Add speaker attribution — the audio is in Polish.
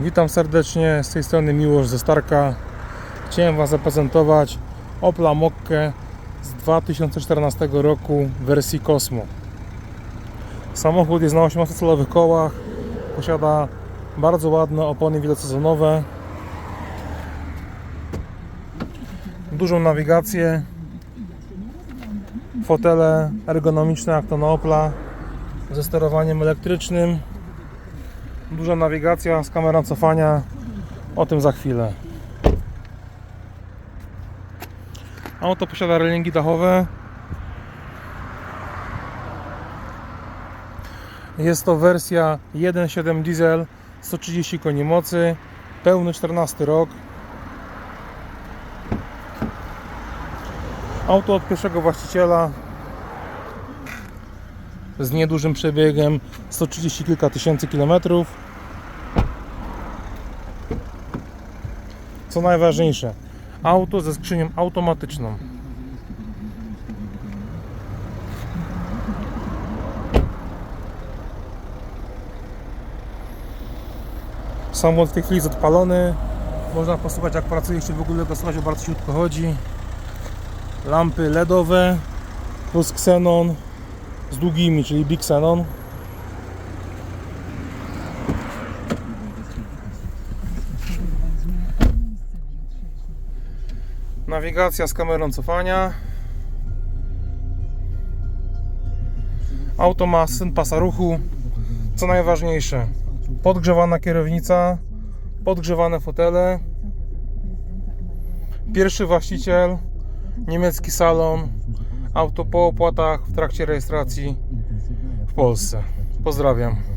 Speaker 1: Witam serdecznie, z tej strony Miłosz ze Starka. Chciałem Wam zaprezentować Opla Mokkę z 2014 roku w wersji Cosmo. Samochód jest na 18-calowych kołach, posiada bardzo ładne opony wielosezonowe, dużą nawigację, fotele ergonomiczne jak to na Opla ze sterowaniem elektrycznym. Duża nawigacja z kamerą cofania. O tym za chwilę. Auto posiada relingi dachowe. Jest to wersja 1.7 diesel 130 koni mocy. Pełny 14 rok. Auto od pierwszego właściciela z niedużym przebiegiem 130 kilka tysięcy kilometrów. Co najważniejsze, auto ze skrzynią automatyczną. Samochód w tej chwili jest odpalony. Można posłuchać jak pracuje, jeśli w ogóle go słuchać, bardzo ciutko chodzi. Lampy LEDowe plus Xenon z długimi, czyli Big Xenon. Nawigacja z kamerą cofania. Auto ma syn pasa ruchu. Co najważniejsze, podgrzewana kierownica, podgrzewane fotele. Pierwszy właściciel, niemiecki salon, auto po opłatach w trakcie rejestracji w Polsce. Pozdrawiam.